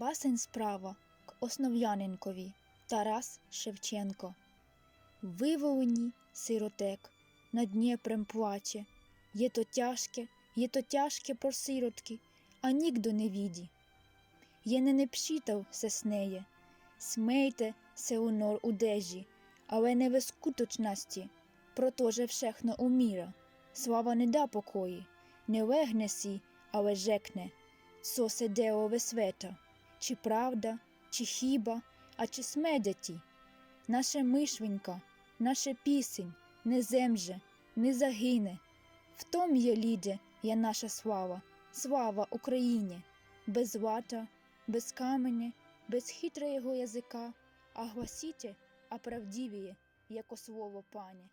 Басень справа к основ'яненкові Тарас Шевченко. Виволені сиротек, на Днєпрем плаче. Є то тяжке, є то тяжке про сиротки, а нікdo не віді. Є не не пшітав се снеє, смейте се у нор удежі, але не в скуточності, протоже všechно уміра. Слава не да покої, не легне сі, але жекне, co se дело ve света, чи правда, чи хіба, а чи смедяті. Наша мишвенька, наша пісень не земже, не загине. В том є ліде я наша слава, слава Україні, без лата, без каменя, без хитрого язика, а гласіте, а правдивіє, яко слово пане.